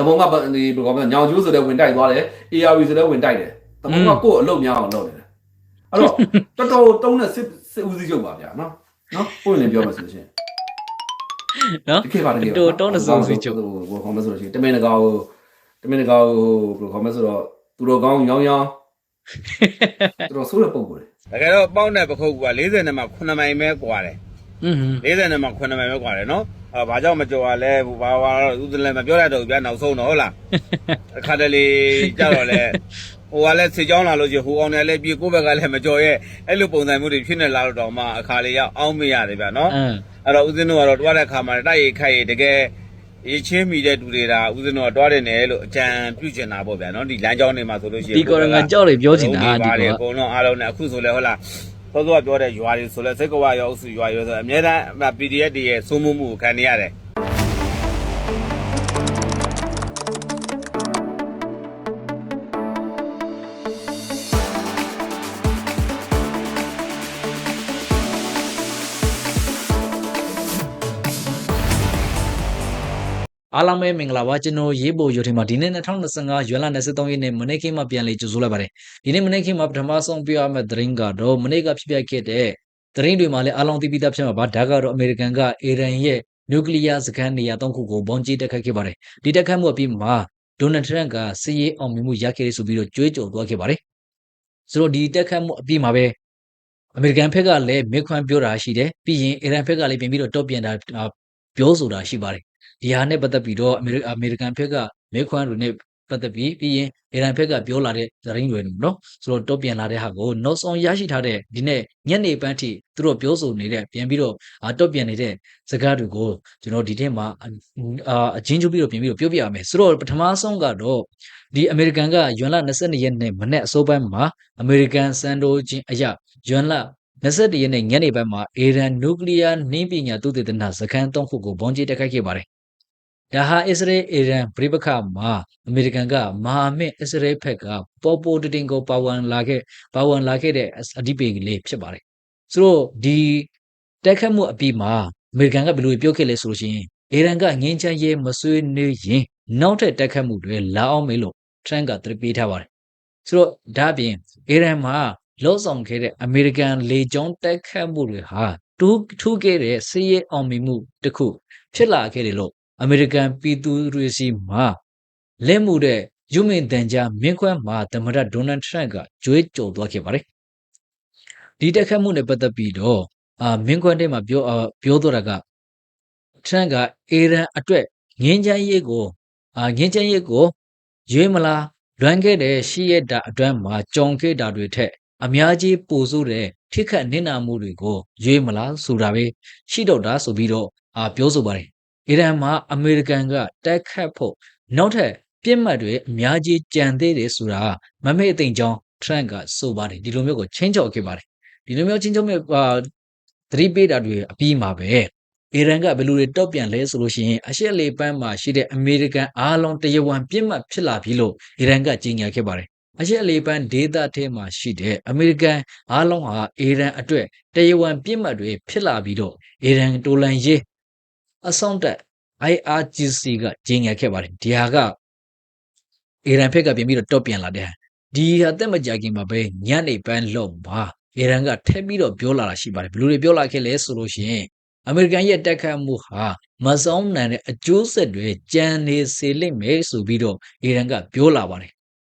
တဘုံကဒီဘယ်ကောင်မလဲညောင်ကျိုးဆိုတဲ့ဝင်တိုက်သွားတယ် ARV ဆိုတဲ့ဝင်တိုက်တယ်တဘုံကကိုယ့်အလုပ်များအောင်လုပ်နေတယ်အဲ့တော့တော်တော်တုံးတဲ့စစ်စစ်ဦးစီးချုပ်ပါဗျာနော်နော်ကိုယ်လည်းပြောမှဆိုလို့ရှိရင် နော် တကယ်ပါတကယ် တော်တော်နဲ့စစ်ဦးစီးချုပ် ဟိုဘယ်ကောင်မလဲဆိုလို့ရှိရင်တမင်တကာကိုတမင်တကာကိုဘယ်ကောင်မလဲဆိုတော့သူတော်ကောင်းရောင်းရောင်းသူတော်ဆိုးတဲ့ပုံပေါ်တယ် တကယ်တော့ပေါက်တဲ့ပခုတ်က40နဲ့မှ9မိုင်ပဲกว่าတယ် อืม 40နဲ့မှ9မိုင်ပဲกว่าတယ်နော် အဲဘာကြောင့်မကြော်ရလဲဘာဘာတော့ဥဒလည်းမပြောရတော့ဘူးဗျာနောက်ဆုံးတော့ဟုတ်လားအခါတလေကြတော့လေဟိုကလည်းစေချောင်းလာလို့ရှိရင်ဟိုအောင်တယ်လည်းပြေကိုယ့်ဘက်ကလည်းမကြော်ရဲ့အဲ့လိုပုံစံမျိုးတွေဖြစ်နေလာတော့တောင်မှအခါလေးရောက်အောင်းမရတယ်ဗျာနော်အင်းအဲ့တော့ဦးဇင်းတို့ကတော့တွားတဲ့ခါမှာတိုက်ရိုက်ခိုက်ရတကယ်ရေးချင်းမိတဲ့တူတွေဒါဦးဇင်းတို့ကတွားတယ်နယ်လို့အကြံပြုချင်တာပေါ့ဗျာနော်ဒီလမ်းကြောင်းတွေမှာဆိုလို့ရှိရင်ဒီကောရငါကြောက်လေပြောချင်တာဒီဒီပါလေကောအကုန်လုံးအားလုံးနဲ့အခုဆိုလဲဟုတ်လား သောသောကပြောတဲ့ရွာတွေဆိုလဲစိတ်ကဝရောအုပ်စုရွာရောဆိုအများတန်း PDF တွေရဲ့စိုးမိုးမှုကိုခံနေရတယ် အားလုံးပဲမင်္ဂလာပါကျွန်တော်ရေးပေါ်ရုံထင်မှာဒီနေ့2025ရွေလ23ရက်နေ့မနေ့ကမှပြန်လေကြိုဆိုလိုက်ပါတယ်ဒီနေ့မနေ့ကမှပထမဆုံးပြောရမယ့်သတင်းကတော့မနေ့ကဖြစ်ပျက်ခဲ့တဲ့သတင်းတွေမှာလည်းအားလုံးသိပြီးသားဖြစ်မှာပါဒါကတော့အမေရိကန်ကအီရန်ရဲ့နျူကလ িয়ার စကန်နေရာ၃ခုကိုဘုံကျိတက်ခတ်ခဲ့ပါတယ်ဒီတက်ခတ်မှုအပြီးမှာဒေါ်နယ်ထရန့်ကစီးရေးအောင်မြင်မှုရခဲ့တယ်ဆိုပြီးတော့ကြွေးကြော်သွားခဲ့ပါတယ်ဆိုတော့ဒီတက်ခတ်မှုအပြီးမှာပဲအမေရိကန်ဘက်ကလည်းမေခွန်းပြောတာရှိတယ်ပြီးရင်အီရန်ဘက်ကလည်းပြင်ပြီးတော့တော့ပြန်တာပြောဆိုတာရှိပါတယ် ဒီဟာနဲ့ပတ်သက်ပြီးတော့အမေရိအမေရိကန်ဘက်ကမဲခွန်းတွေနဲ့ပတ်သက်ပြီးပြီးရင်အီရန်ဘက်ကပြောလာတဲ့သတင်းတွေနော်ဆိုတော့တော့ပြန်လာတဲ့ဟာကိုနောက်ဆုံးရရှိထားတဲ့ဒီနေ့ညနေပန်းထိသူတို့ပြောဆိုနေတဲ့ပြန်ပြီးတော့အာတော့ပြန်နေတဲ့စကားတွေကိုကျွန်တော်ဒီထက်မှာအာအချင်းချုပ်ပြီးတော့ပြန်ပြီးတော့ပြောပြရမယ်ဆိုတော့ပထမဆုံးကတော့ဒီအမေရိကန်ကယွမ်လ22ရက်နေ့မနေ့အစောပိုင်းမှာအမေရိကန်စံတိုးချင်းအရာယွမ်လ21ရက်နေ့ညနေပိုင်းမှာအီရန်နျူကလ িয়ার နှင်းပညာသုတေသနစခန်း၃ခုကိုဘုံကျဲတက်ခိုက်ခဲ့ပါတယ် ဒါဟာအစ္စရေးအီရန်ပြည်ပခါမှာအမေရိကန်ကမဟာမိတ်အစ္စရေးဘက်ကပေါ်ပေါ်တတင်ကိုပါဝင်လာခဲ့ပါဝင်လာခဲ့တဲ့အဓိပ္ပာယ်ကလေးဖြစ်ပါတယ်ဆိုတော့ဒီတက်ခတ်မှုအပြီးမှာအမေရိကန်ကဘယ်လိုပြောခဲ့လဲဆိုလို့ရှိရင်အီရန်ကငင်းချမ်းရေးမဆွေးနွေးရင်နောက်ထပ်တက်ခတ်မှုတွေလာအောင်မေးလို့ထရန့်ကသတိပေးထားပါတယ်ဆိုတော့ဒါအပြင်အီရန်မှာလောဆောင်ခဲ့တဲ့အမေရိကန်လေကြောင်းတက်ခတ်မှုတွေဟာတူးထူးခဲ့တဲ့စီးရဲအောင်မြင်မှုတစ်ခုဖြစ်လာခဲ့တယ်လို့ အမေရိကန်ပြည်သူတွေစီမှာလက်မှုတဲ့ယူမင်တန်ကြားမင်းခွန်းမှာသမ္မတဒေါ်နယ်ထရန့်ကကြွေးကြော်သွားခဲ့ပါတယ်ဒီတက်ခတ်မှုနဲ့ပတ်သက်ပြီးတော့အာမင်းခွန်းထဲမှာပြောအာပြောတော့တာကထရန့်ကအီရန်အတွက်ငင်းချမ်းရေးကိုအာငင်းချမ်းရေးကိုရွေးမလားလွမ်းခဲ့တဲ့ရှိရတာအတွမ်းမှာကြုံခဲ့တာတွေထက်အများကြီးပိုဆိုးတဲ့ထိခတ်နစ်နာမှုတွေကိုရွေးမလားဆိုတာပဲရှိတော့တာဆိုပြီးတော့အာပြောဆိုပါတယ် အီရန်မှာအမေရိကန်ကတိုက်ခတ်ဖို့နောက်ထပ်ပြစ်မှတ်တွေအများကြီးကြံသေးတယ်ဆိုတာမမေ့အသိကြောင်းထရန့်ကဆိုပါတယ်ဒီလိုမျိုးကိုချင်းချော်ခဲ့ပါတယ်ဒီလိုမျိုးချင်းချော်မဲ့အာသတိပေးတာတွေအပြီးမှာပဲအီရန်ကဘယ်လိုတွေတောက်ပြန်လဲဆိုလို့ရှိရင်အရှက်လေပန်းမှာရှိတဲ့အမေရိကန်အားလုံးတရားဝင်ပြစ်မှတ်ဖြစ်လာပြီလို့အီရန်ကကြေညာခဲ့ပါတယ်အရှက်လေပန်းဒေသထဲမှာရှိတဲ့အမေရိကန်အားလုံးဟာအီရန်အတွက်တရားဝင်ပြစ်မှတ်တွေဖြစ်လာပြီးတော့အီရန်တိုလန်ရေး အဆောင်တက် IRGC ကကြေညာခဲ့ပါတယ်ဒီဟာကအီရန်ဘက်ကပြင်ပြီးတော့တော့ပြန်လာတဲ့ဟာဒီဟာတက်မကြခင်မှာပဲညနေပန်းလုံးပါအီရန်ကထပ်ပြီးတော့ပြောလာတာရှိပါတယ်ဘယ်လိုတွေပြောလာခဲ့လဲဆိုလို့ရှိရင်အမေရိကန်ရဲ့တက်ခတ်မှုဟာမဆောင်နိုင်တဲ့အကျိုးဆက်တွေကြံနေစေလိမ့်မယ်ဆိုပြီးတော့အီရန်ကပြောလာပါတယ်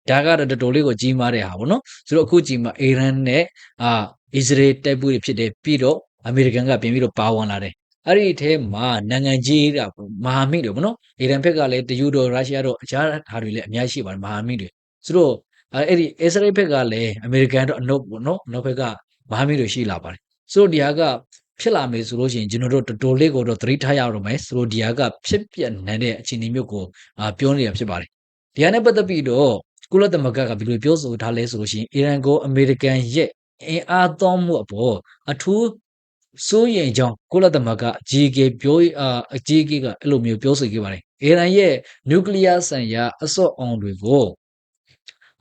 ဒါကတော့တော်တော်လေးကိုကြီးမားတဲ့ဟာပေါ့နော်ဆိုတော့အခုချိန်မှာအီရန်နဲ့အာအစ္စရေးတိုက်ပွဲတွေဖြစ်တယ်ပြီးတော့အမေရိကန်ကပြင်ပြီးတော့ပါဝင်လာတယ် အဲ့ဒီအထဲမှာနိုင်ငံကြီးကမဟာမိတ်တွေဗောနော်အီရန်ဘက်ကလည်းတယူတော်ရုရှားတော့အခြားဟာတွေလည်းအများကြီးရှိပါတယ်မဟာမိတ်တွေဆိုတော့အဲ့ဒီအစ္စရေးဘက်ကလည်းအမေရိကန်တော့အနောက်ဗောနော်အနောက်ဘက်ကမဟာမိတ်တွေရှိလာပါတယ်ဆိုတော့ဒီဟာကဖြစ်လာမယ်ဆိုလို့ရှိရင်ကျွန်တော်တို့တော်တော်လေးကိုတော့သတိထားရတော့မယ်ဆိုတော့ဒီဟာကဖြစ်ပြနိုင်တဲ့အခြေအနေမျိုးကိုအာပြောနေတာဖြစ်ပါတယ်ဒီဟာနဲ့ပတ်သက်ပြီးတော့ကုလသမဂ္ဂကဘယ်လိုပြောဆိုထားလဲဆိုလို့ရှိရင်အီရန်ကိုအမေရိကန်ရဲ့အင်အားသုံးမှုအပေါ်အထူး စိုးရိမ်ကြောင်းကုလသမဂ္ဂအကြီးအကဲပြောအာအကြီးအကဲကအဲ့လိုမျိုးပြောဆိုခဲ့ပါတယ်။အီရန်ရဲ့နျူကလ িয়ার ဆိုင်ရာအစော့အောင်တွေကို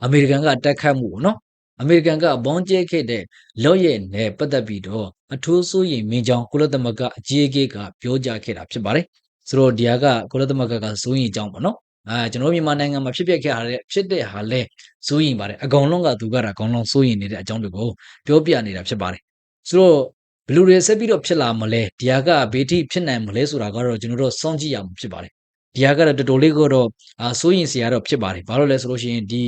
အမေရိကန်ကတိုက်ခတ်မှုပေါ့နော်။အမေရိကန်ကဘုံကျဲခဲ့တဲ့လော့ရဲ့နဲ့ပတ်သက်ပြီးတော့အထူးစိုးရိမ်မင်းကြောင်းကုလသမဂ္ဂအကြီးအကဲကပြောကြားခဲ့တာဖြစ်ပါတယ်။ဆိုတော့ဒီဟာကကုလသမဂ္ဂကစိုးရိမ်ကြောင်းပေါ့နော်အာကျွန်တော်မြန်မာနိုင်ငံမှာဖြစ်ပျက်ခဲ့ရတဲ့ဖြစ်တဲ့ဟာလဲစိုးရင်ပါတယ်အကောင်လုံးကသူကတာအကောင်လုံးစိုးရင်နေတဲ့အကြောင်းတွေကိုပြောပြနေတာဖြစ်ပါတယ်ဆိုတော့ ဘယ်လူတွေဆက်ပြီးတော့ဖြစ်လာမလဲဒီဟာကဘေးထိဖြစ်နိုင်မလဲဆိုတာကတော့ကျွန်တော်တို့စောင့်ကြည့်ရမှာဖြစ်ပါတယ်ဒီဟာကတော့တော်တော်လေးကတော့အာစိုးရင်စရာတော့ဖြစ်ပါတယ်ဘာလို့လဲဆိုလို့ရှိရင်ဒီ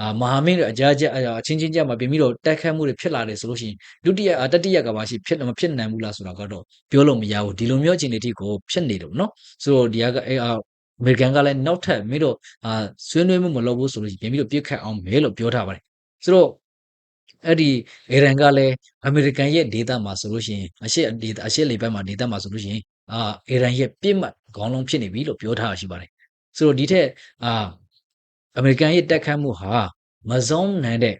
အာမဟာမင်းတို့အကြအကြအချင်းချင်းကြမှာပြင်ပြီးတော့တိုက်ခတ်မှုတွေဖြစ်လာတယ်ဆိုလို့ရှိရင်ဒုတိယအာတတိယကဘာရှိဖြစ်မဖြစ်နိုင်ဘူးလားဆိုတာကတော့ပြောလို့မရဘူးဒီလိုမျိုးအခြေအနေတိကိုဖြစ်နေတယ်ဗောနော်ဆိုတော့ဒီဟာကအဲအာအမေရိကန်ကလည်းနောက်ထပ်မင်းတို့အာဆွေးနွေးမှုမလုပ်ဘူးဆိုလို့ရှိရင်ပြင်ပြီးတော့ပြစ်ခတ်အောင်မဲလို့ပြောထားပါတယ်ဆိုတော့ အဲ့ဒီအီရန်ကလည်းအမေရိကန်ရဲ့ဒေတာမှာဆိုလို့ရှိရင်အရှေ့ဒေတာအရှေ့လေဘက်မှာဒေတာမှာဆိုလို့ရှိရင်အာအီရန်ရဲ့ပြစ်မှတ်ခေါင်းလုံးဖြစ်နေပြီလို့ပြောထားတာရှိပါတယ်ဆိုတော့ဒီထက်အာအမေရိကန်ရဲ့တက်ခတ်မှုဟာမစုံနိုင်တဲ့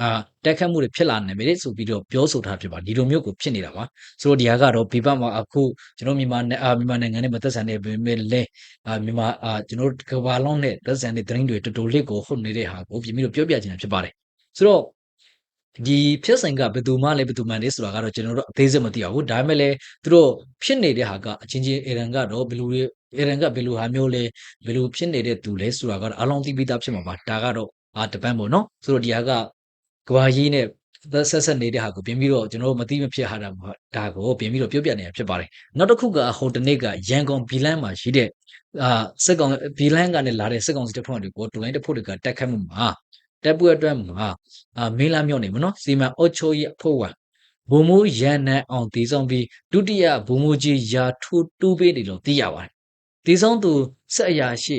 အာတက်ခတ်မှုတွေဖြစ်လာနိုင်ပြီလေဆိုပြီးတော့ပြောဆိုထားဖြစ်ပါဒီလိုမျိုးကိုဖြစ်နေတာပါဆိုတော့ဒီဟာကတော့ဒီဘက်မှာအခုကျွန်တော်မြန်မာနဲ့အာမြန်မာနိုင်ငံနဲ့မသက်ဆိုင်တဲ့ပေမဲ့လဲအာမြန်မာအာကျွန်တော်ကဘာလုံးနဲ့သက်ဆိုင်တဲ့သတင်းတွေတော်တော်လေးကိုဟုတ်နေတဲ့ဟာကိုပြင်ပြီးတော့ပြောပြချင်တာဖြစ်ပါတယ်ဆိုတော့ ဒီဖြစ်စဉ်ကဘယ်သူမှလည်းဘယ်သူမှလည်းဆိုတာကတော့ကျွန်တော်တို့အသေးစိတ်မသိပါဘူးဒါပေမဲ့လည်းသူတို့ဖြစ်နေတဲ့ဟာကအချင်းချင်းအီရန်ကတော့ဘယ်လိုတွေအီရန်ကဘယ်လိုဟာမျိုးလဲဘယ်လိုဖြစ်နေတဲ့သူလဲဆိုတာကတော့အလုံးသိပြီးသားဖြစ်မှာပါဒါကတော့အာတပန်းပေါ့နော်ဆိုတော့ဒီဟာကကဘာကြီးနဲ့သက်ဆက်ဆက်နေတဲ့ဟာကိုပြင်ပြီးတော့ကျွန်တော်တို့မသိမဖြစ်ဟာတာဒါကိုပြင်ပြီးတော့ပြောပြနေတာဖြစ်ပါတယ်နောက်တစ်ခုကဟိုတနေ့ကရန်ကုန်ဘီလန်းမှာရှိတဲ့အာစက်ကောင်ဘီလန်းကနေလာတဲ့စက်ကောင်စီတပ်ဖွဲ့တွေကိုတူလိုင်းတပ်ဖွဲ့တွေကတက်ခတ်မှုမှာ တပ်ပွဲအတွက်မှာအာမင်းလာမြော့နေမနော်စီမံအုပ်ချုပ်ရေးအဖွဲ့ဝင်ဘုံမိုးရန်နန်းအောင်တည်ဆောင်ပြီးဒုတိယဘုံမိုးကြီးရာထူတူးပေးတယ်လို့သိရပါတယ်တည်ဆောင်သူဆက်အရာရှိ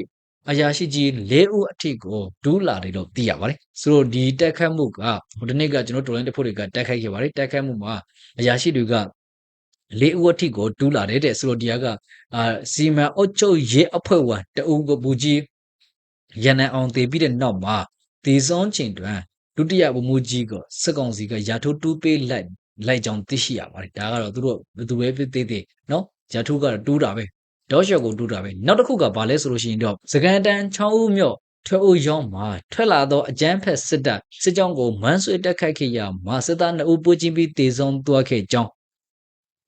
အရာရှိကြီး၄ဦးအထိကိုဒူးလာတယ်လို့သိရပါတယ်ဆိုတော့ဒီတက်ခတ်မှုကဟိုတနေ့ကကျွန်တော်တူလိုင်းတပ်ဖွဲ့တွေကတက်ခတ်ခဲ့ပါတယ်တက်ခတ်မှုမှာအရာရှိတွေကလေးဦးအထိကိုတူးလာတယ်တဲ့ဆိုတော့ဒီကအာစီမံအုပ်ချုပ်ရေးအဖွဲ့ဝင်တအူကိုဘူကြီးရန်နံအောင်တည်ပြီးတဲ့နောက်မှာ တည်ဆောင်ချိန်တွင်ဒုတိယဗမူကြီးကစက်ကောင်စီကရာထိုးတူးပေးလိုက်လိုက်ကြောင်းသိရှိရပါတယ်ဒါကတော့သူတို့ဘယ်သူပဲဖြစ်သေးသေးနော်ရာထိုးကတော့တူးတာပဲဒေါ်ရှော့ကိုတူးတာပဲနောက်တစ်ခုကဘာလဲဆိုလို့ရှိရင်တော့စကန်တန်6ဦးမြော့ထွက်အိုရောက်မှာထွက်လာသောအကြမ်းဖက်စစ်တပ်စစ်ကြောင်းကိုမန်းဆွေတက်ခိုက်ခဲ့ရမှာစစ်သား2ဦးပိုးချင်းပြီးတေဆုံးသွားခဲ့ကြောင်း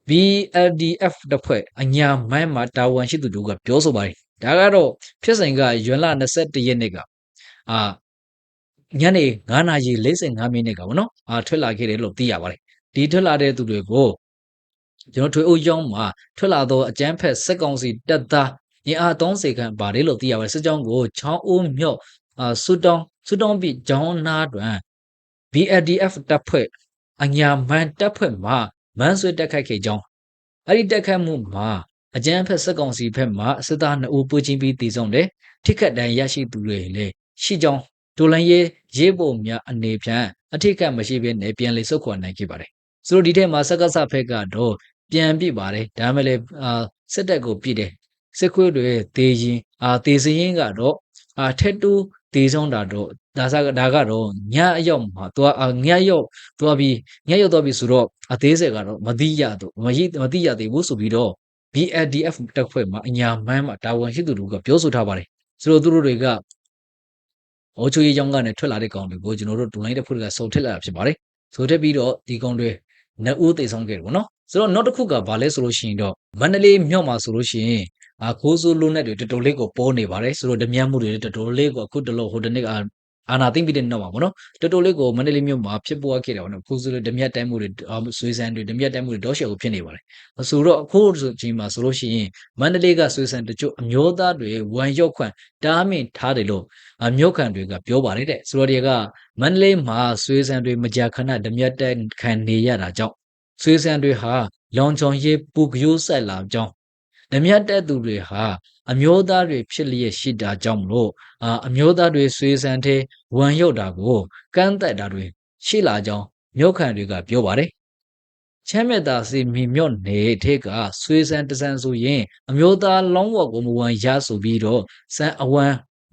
BLDF တပ်ဖွဲ့အညာမိုင်းမှာတာဝန်ရှိသူတို့ကပြောဆိုပါတယ်ဒါကတော့ဖြစ်စဉ်ကရွန်လ21ရက်နေ့ကအာ ညနေ9နာရီ45မိနစ်ကပေါ့နော်အာထွက်လာခဲ့တယ်လို့သိရပါတယ်ဒီထွက်လာတဲ့သူတွေကိုကျွန်တော်ထွေအုပ်ကျောင်းမှာထွက်လာသောအကျန်းဖက်စက်ကောင်စီတပ်သားရင်းအား30ခန့်ပါတယ်လို့သိရပါတယ်စစ်ကြောင်းကိုချောင်းအိုးမြော့အာဆူတောင်းဆူတောင်းပြီးကျောင်းနာတွင် BLDF တပ်ဖွဲ့အညာမန်တပ်ဖွဲ့မှမန်းဆွေတက်ခိုက်ခဲ့ကြောင်းအဲ့ဒီတက်ခတ်မှုမှာအကြမ်းဖက်စက်ကောင်စီဘက်မှစစ်သား2ဦးပွေးချင်းပြီးတည်ဆုံတယ်ထိခတ်တန်ရရှိသူတွေလည်းရှိကြောင်း ဒိုလန်ရေးရေးပုံများအနေဖြင့်အထိကမရှိဘဲနဲ့ပြန်လည်ဆုတ်ခွာနိုင်ခဲ့ပါတယ်ဆိုတော့ဒီထဲမှာစက္ကစဖက်ကတော့ပြန်ပြစ်ပါတယ်ဒါမှလည်းအာစစ်တပ်ကိုပြစ်တယ်စစ်ခွေးတွေတေရင်အာတေစရင်ကတော့အာထက်တူတေဆုံးတာတော့ဒါစဒါကတော့ညအရောက်မှာသူကညရောက်သူကပြီးညရောက်တော့ပြီဆိုတော့အသေးစက်ကတော့မသိရတော့မသိမသိရသေးဘူးဆိုပြီးတော့ BLDF တက်ဖွဲ့မှာအညာမန်းမှာတာဝန်ရှိသူတို့ကပြောဆိုထားပါတယ်ဆိုတော့သူတို့တွေက အိုချိုရေးကြောင်းကနေထွက်လာတဲ့ကောင်တွေကိုကျွန်တော်တို့ဒုလိုင်းတက်ဖွဲ့ကစုံထက်လာတာဖြစ်ပါတယ်ဆိုတက်ပြီးတော့ဒီကောင်တွေနှစ်ဦးသေဆုံးခဲ့တယ်ဗောနော်ဆိုတော့နောက်တစ်ခုကဘာလဲဆိုလို့ရှိရင်တော့မန္တလေးမြို့မှာဆိုလို့ရှိရင်အာခိုးဆိုးလုံးနဲ့တွေတော်တော်လေးကိုပေါ်နေပါတယ်ဆိုတော့ဓမြမှုတွေတော်တော်လေးကိုအခုတလို့ဟိုတနေ့အာ အာနာသိမ့်ပြီးတဲ့နောက်မှာဗောနော်တော်တော်လေးကိုမန္တလေးမြို့မှာဖြစ်ပေါ်ခဲ့တယ်ဗောနော်ခိုးဆိုးလို့ဓမြတိုင်းမှုတွေဆွေးစံတွေဓမြတိုင်းမှုတွေတော့ရှော်ကိုဖြစ်နေပါတယ်ဆိုတော့အခုဆိုချိန်မှာဆိုလို့ရှိရင်မန္တလေးကဆွေးစံတချို့အမျိုးသားတွေဝန်ရောက်ခွန့်တားမြင့်ထားတယ်လို့အမျိုးခံတွေကပြောပါတယ်တဲ့ဆိုတော့ဒီကမန္တလေးမှာဆွေးစံတွေမကြာခဏဓမြတိုင်းခံနေရတာကြောင့်ဆွေးစံတွေဟာလောင်ချောင်ရေးပူကရိုးဆက်လာကြောင်း ဓမြတက်သူတွေဟာအမျိုးသားတွေဖြစ်လျက်ရှိတာကြောင့်မလို့အာအမျိုးသားတွေဆွေးစံတဲ့ဝန်ရုပ်တာကိုကန့်သက်တာတွေရှိလာကြောင်းမြို့ခံတွေကပြောပါတယ်ချမ်းမြတ်သာစီမီမြော့နေထဲကဆွေးစံတစံဆိုရင် အမျိုးသားလောင်းဝတ်ကိုမဝန်ရဆိုပြီးတော့စံအဝံ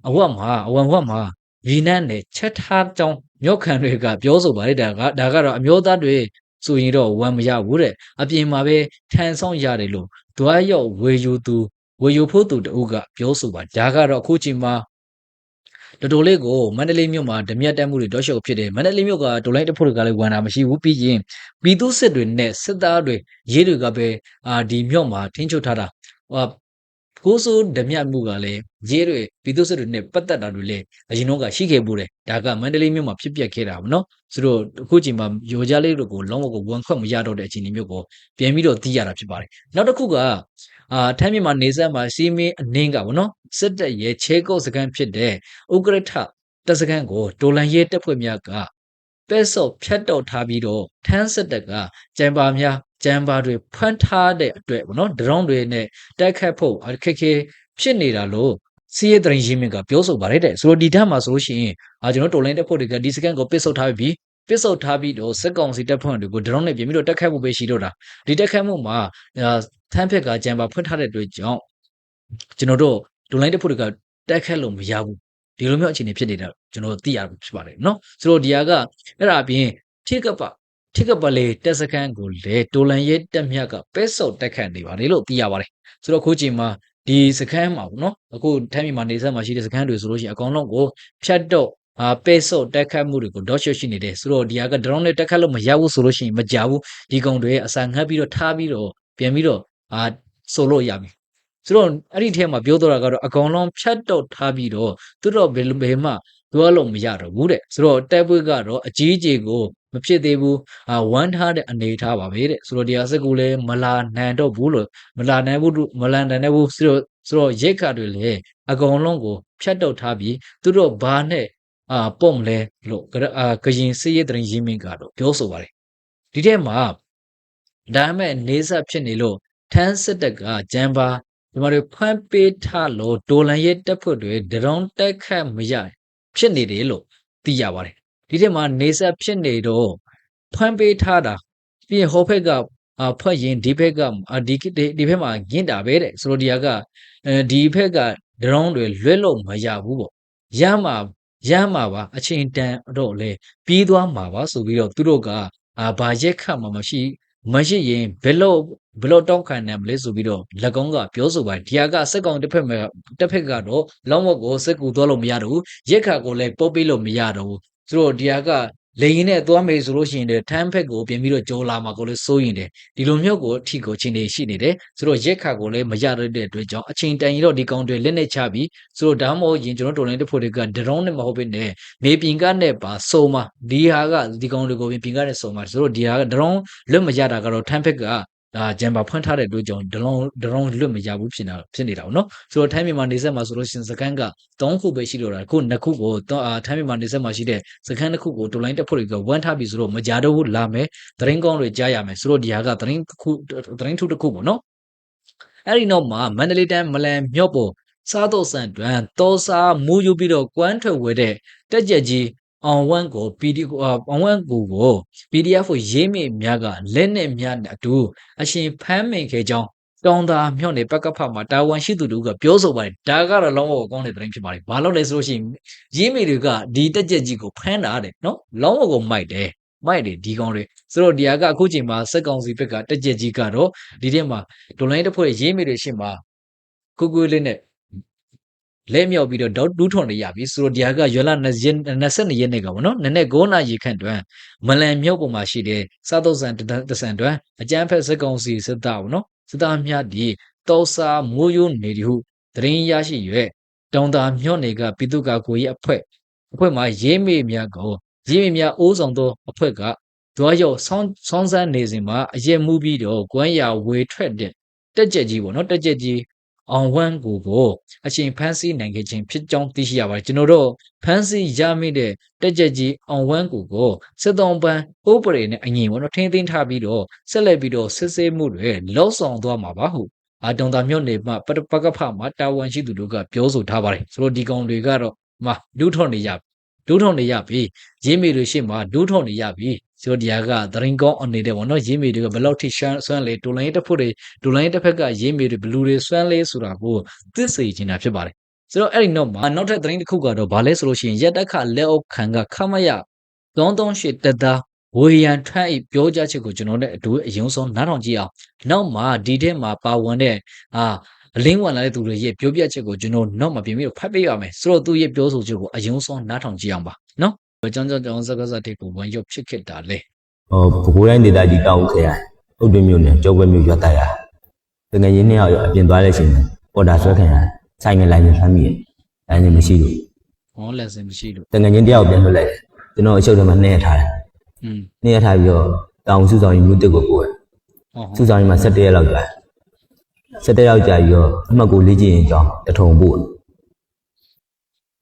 အဝတ်မှာအဝံဝတ်မှာရီနန်းနဲ့ချက်ထားကြောင်းမြို့ခံတွေကပြောဆိုပါတယ်ဒါကဒါကတော့အမျိုးသားတွေ ဆိုရင်တော့ဝမ်းမရဘူးတဲ့အပြင်မှာပဲထန်ဆောင်ရတယ်လို့ဒွားရောက်ဝေယူသူဝေယူဖို့သူတူကပြောဆိုပါဒါကတော့အခုချိန်မှာတော်တော်လေးကိုမန္တလေးမြို့မှာဓမြတ်တက်မှုတွေတော့ရှော့ဖြစ်တယ်မန္တလေးမြို့ကဒိုလိုက်တဖို့တွေကလည်းဝန်တာမရှိဘူးပြီးရင်ပြည်သူစစ်တွေနဲ့စစ်သားတွေရေးတွေကပဲအာဒီမြို့မှာထင်းချုပ်ထားတာဟို ကိုးဆိုးဓမြမှုကလည်းရေးတွေပြည်သူစစ်တွေနဲ့ပတ်သက်တာတွေလည်းအရင်တော့ကရှိခဲ့ပူတယ်ဒါကမန္တလေးမြို့မှာဖြစ်ပျက်ခဲ့တာပေါ့နော်ဆိုတော့အခုချိန်မှာယောကြလေးတို့ကိုလုံးဝကိုဝန်ခွက်မရတော့တဲ့အခြေအနေမျိုးကိုပြန်ပြီးတော့သိရတာဖြစ်ပါတယ်နောက်တစ်ခုကအာထိုင်းမြန်မာနေဆက်မှာစီမင်းအနှင်းကပေါ့နော်စစ်တပ်ရဲ့ချဲကုတ်စကန်ဖြစ်တဲ့ဥက္ကရထတပ်စကန်ကိုဒိုလန်ရဲတပ်ဖွဲ့များကပဲ့ဆော့ဖြတ်တော့ထားပြီးတော့ထန်းစစ်တပ်ကကြံပါများ ကြံပါတွေဖမ်းထားတဲ့အတွက်ပေါ့နော်ဒရုန်းတွေနဲ့တိုက်ခတ်ဖို့အခက်အခဲဖြစ်နေတာလို့စီးရဲတရင်ရင်းမြစ်ကပြောဆိုပါတယ်တဲ့ဆိုတော့ဒီဓာတ်မှာဆိုလို့ရှိရင်အာကျွန်တော်တော်လိုင်းတက်ဖို့တွေကဒီစကန်ကိုပစ်ဆုတ်ထားပြီးပစ်ဆုတ်ထားပြီးတော့စက်ကောင်စီတပ်ဖွဲ့တွေကိုဒရုန်းနဲ့ပြင်ပြီးတော့တက်ခတ်ဖို့ပဲရှိတော့တာဒီတက်ခတ်မှုမှာအာထန်းဖက်ကကြံပါဖွင့်ထားတဲ့အတွက်ကြောင့်ကျွန်တော်တို့တော်လိုင်းတက်ဖို့တွေကတက်ခတ်လို့မရဘူးဒီလိုမျိုးအခြေအနေဖြစ်နေတာကျွန်တော်သိရမှာဖြစ်ပါတယ်เนาะဆိုတော့ဒီဟာကအဲ့ဒါအပြင်ထိကပ ထိကပလေတက်စကန်ကိုလေတိုလန်ရဲ့တက်မြတ်ကပဲဆုတ်တက်ခတ်နေပါတယ်လို့သိရပါတယ်ဆိုတော့ခုချိန်မှာဒီစခန်းမှာပေါ့နော်အခုထိုင်းမြန်မာနေဆက်မှာရှိတဲ့စခန်းတွေဆိုလို့ရှိရင်အကောင်လုံးကိုဖြတ်တော့အာပဲဆော့တက်ခတ်မှုတွေကိုဒေါ့ရှော့ရှိနေတယ်ဆိုတော့ဒီဟာက drone နဲ့တက်ခတ်လို့မရဘူးဆိုလို့ရှိရင်မကြဘူးဒီကောင်တွေအစာငတ်ပြီးတော့ထားပြီးတော့ပြန်ပြီးတော့အာဆိုလို့ရပြီဆိုတော့အဲ့ဒီထဲမှာပြောတော့တာကတော့အကောင်လုံးဖြတ်တော့ထားပြီးတော့သူတို့ဘယ်လိုဘယ်မှသွားလို့မရတော့ဘူးတဲ့ဆိုတော့တက်ပွဲကတော့အကြီးကြီးကို မဖြစ်သေးဘူးအာဝမ်းထားတဲ့အနေထားပါပဲတဲ့ဆိုတော့ဒီဟာစက်ကူလည်းမလာနိုင်တော့ဘူးလို့မလာနိုင်ဘူးလို့မလာနိုင်ဘူးဆိုတော့ဆိုတော့ရိတ်ခါတွေလည်းအကောင်လုံးကိုဖြတ်တော့ထားပြီးသူတို့ဘာနဲ့အာပေါ့မလဲလို့ကရအာကရင်စည်ရတဲ့ရင်ရင်းမင်းကတော့ပြောဆိုပါတယ်ဒီထဲမှာဒါပေမဲ့နေဆက်ဖြစ်နေလို့ထန်းစစ်တက်ကဂျမ်ပါဒီမှာတွေဖွင့်ပေးထားလို့ဒိုလန်ရဲ့တက်ဖွဲ့တွေဒရုန်းတက်ခတ်မရဖြစ်နေတယ်လို့သိရပါတယ် ဒီထဲမှာနေဆက်ဖြစ်နေတော့ဖွင့်ပေးထားတာပြီးရင်ဟိုဘက်ကအာဖွက်ရင်ဒီဘက်ကအာဒီဒီဒီဘက်မှာညင်တာပဲတဲ့ဆိုတော့ဒီဟာကအဲဒီဘက်ကဒရုန်းတွေလွတ်လို့မရဘူးပေါ့ရမှာရမှာပါအချိန်တန်တော့လေပြီးသွားမှာပါဆိုပြီးတော့သူတို့ကအာဘာရက်ခတ်မှာမရှိမရှိရင်ဘယ်လို့ဘယ်လို့တောင်းခံနိုင်မလဲဆိုပြီးတော့လက်ကောင်းကပြောဆိုပါတယ်ဒီဟာကစက်ကောင်တစ်ဖက်မှာတစ်ဖက်ကတော့လောင်းဝက်ကိုစက်ကူသွားလို့မရတော့ဘူးရက်ခတ်ကိုလည်းပုတ်ပေးလို့မရတော့ဘူး ဆိုတော့ဒီဟာကလေရင်နဲ့သွားမယ်ဆိုလို့ရှိရင်လည်းထမ်းဖက်ကိုပြင်ပြီးတော့ကြောလာမှာကိုလည်းစိုးရင်တယ်ဒီလိုမျိုးကိုအထီကိုချင်းနေရှိနေတယ်ဆိုတော့ရက်ခါကိုလည်းမရတော့တဲ့အတွက်ကြောင့်အချိန်တန်ရင်တော့ဒီကောင်တွေလက်နဲ့ချပြီးဆိုတော့ဒါမှမဟုတ်ရင်ကျွန်တော်တော်လိုင်းတစ်ဖို့တွေကဒရုန်းနဲ့မဟုတ်ဘဲနဲ့မေပင်ကနဲ့ပါစုံမဒီဟာကဒီကောင်တွေကိုပြင်ပင်ကနဲ့စုံမဆိုတော့ဒီဟာကဒရုန်းလွတ်မရတာကတော့ထမ်းဖက်က ဒါဂျမ်ပါဖွင့်ထားတဲ့အတွက်ကြောင့်ဒရုန်းဒရုန်းလွတ်မရဘူးဖြစ်နေတာဖြစ်နေတာပေါ့နော်ဆိုတော့ထိုင်းမြန်မာနေဆက်မှာဆိုလို့ရှိရင်စကန်က3ခုပဲရှိတော့တာခု2ခုကိုအာထိုင်းမြန်မာနေဆက်မှာရှိတဲ့စကန်တစ်ခုကိုဒိုလိုင်းတက်ဖို့တွေကဝမ်းထားပြီဆိုတော့မကြတော့ဘူးလာမယ်သတင်းကောင်းတွေကြားရမယ်ဆိုတော့ဒီဟာကသတင်းတစ်ခုသတင်းထုတစ်ခုပေါ့နော်အဲ့ဒီနောက်မှာမန္တလေးတန်းမလန်မြော့ပေါ်စားတော့ဆန်တွန်တောစားမူယူပြီးတော့ကွမ်းထွက်ဝဲတဲ့တက်ကြက်ကြီး အောင်ဝမ်ကို PD ကိုအောင်ဝမ်ကိုကို PDF ကိုရေးမိများကလက်နဲ့များနဲ့အတူအရှင်ဖမ်းမိန်ခဲ့ကြောင်းတောင်သာမြော့နေပက်ကဖမှာတာဝန်ရှိသူတို့ကပြောဆိုပါတယ်ဒါကတော့လုံးဝကောင်းတဲ့သတင်းဖြစ်ပါတယ်ဘာလို့လဲဆိုလို့ရှိရင်ရေးမိတွေကဒီတက်ကြက်ကြီးကိုဖမ်းတာတဲ့နော်လုံးဝကိုမိုက်တယ်မိုက်တယ်ဒီကောင်တွေဆိုတော့ဒီဟာကအခုချိန်မှာစက်ကောင်စီဘက်ကတက်ကြက်ကြီးကတော့ဒီထဲမှာဒွန်လိုင်းတစ်ဖွဲ့ရေးမိတွေရှင်းမှာကူကူလေးနဲ့ လဲမြောက်ပြီးတော့ဒေါက်ဒူးထွန်နေရပြီဆိုတော့ဒီဟာကရွယ်လာ22ရက်နေ့ကပေါ့နော်နည်းနည်း9နာရီခန့်တွင်မလန်မြောက်ပေါ်မှာရှိတဲ့စားတုပ်ဆန်တဆန်တွင်အကျန်းဖက်စက်ကောင်စီစစ်သားပေါ့နော်စစ်သားများဒီတောစာမိုးယိုးနေဒီဟုသတင်းရရှိရွယ်တောင်သာမြော့နေကပြည်သူ့ကာကွယ်ရေးအဖွဲ့အဖွဲ့မှာရေးမေများကိုရေးမေများအိုးဆောင်သောအဖွဲ့ကဒွားရောက်ဆောင်းဆောင်းစမ်းနေစဉ်မှာအရက်မှုပြီးတော့ကွမ်းရဝေထွက်တဲ့တက်ကြက်ကြီးပေါ့နော်တက်ကြက်ကြီး အောင်ဝမ်းကိုကိုအချိန်ဖမ်းဆီးနိုင်ခဲ့ခြင်းဖြစ်ကြောင်းသိရှိရပါတယ်ကျွန်တော်တို့ဖမ်းဆီးရမိတဲ့တက်ကြက်ကြီးအောင်ဝမ်းကိုကိုစစ်တောင်ပန်းဥပဒေနဲ့အငြင်းပေါ့နော်ထင်းသိမ်းထားပြီးတော့ဆက်လက်ပြီးတော့စစ်ဆေးမှုတွေလောက်ဆောင်သွားမှာပါဟုအာတုံတာမြို့နယ်မှာပကဖမှာတာဝန်ရှိသူတို့ကပြောဆိုထားပါတယ်ဆိုတော့ဒီကောင်တွေကတော့မဒူးထွန်နေရဒူးထွန်နေရပြီရေးမေတွေရှေ့မှာဒူးထွန်နေရပြီ ဆိုတော့ဒီဟာကသရင်ကောင်းအနေနဲ့ပေါ့နော်ရေးမေတွေကဘယ်လောက်ထိရှမ်းဆွမ်းလေဒိုလိုင်းတစ်ဖက်တွေဒိုလိုင်းတစ်ဖက်ကရေးမေတွေဘလူတွေဆွမ်းလေဆိုတာကိုသိစေချင်တာဖြစ်ပါတယ်ဆိုတော့အဲ့ဒီနောက်မှာနောက်ထပ်သတင်းတစ်ခုကတော့ဗာလဲဆိုလို့ရှိရင်ရက်တက်ခလက်အုပ်ခံကခမရ338တက်သားဝေယံထန့်ဤပြောကြချက်ကိုကျွန်တော်တို့အတူအယုံဆုံးနားထောင်ကြည့်အောင်နောက်မှာဒီထဲမှာပါဝင်တဲ့အာအလင်းဝင်လာတဲ့သူတွေရဲ့ပြောပြချက်ကိုကျွန်တော်နောက်မှာပြင်ပြီးတော့ဖတ်ပေးရမယ်ဆိုတော့သူရဲ့ပြောဆိုချက်ကိုအယုံဆုံးနားထောင်ကြည့်အောင်ပါနော် ဘယ်ကြောင့်ကြောင့်ကြောင့်စကားစတဲ့ကိုဝန်ရုပ်ဖြစ်ခဲ့တာလဲဟောဘကိုးတိုင်းဒေသကြီးတောင်ဦးခရိုင်ဥဒ္ဓမြို့နယ်ကျောက်ပွဲမြို့ရွာတိုက်ရတငယ်ရင်းနှစ်ယောက်ရောအပြင်သွားတဲ့အချိန်မှာပေါ်တာဆွဲခံရဆိုင်ငယ်လိုင်းနေဖမ်းမိတယ်လိုင်းနေမရှိလို့ဟောလက်စင်မရှိလို့တငယ်ချင်းတယောက်ပြန်လွှတ်လိုက်တယ်ကျွန်တော်အချုပ်ထဲမှာနှဲ့ထားတယ်อืมနှဲ့ထားပြီးတော့တောင်စုဆောင်ရင်မြို့တစ်ကိုပို့တယ်ဟောစုဆောင်ရင်မှာ17ရက်လောက်ကြာ17ရက်လောက်ကြာပြီးတော့အမှတ်ကိုလေ့ကျင့်ရင်အကြောင်းတထုံပို့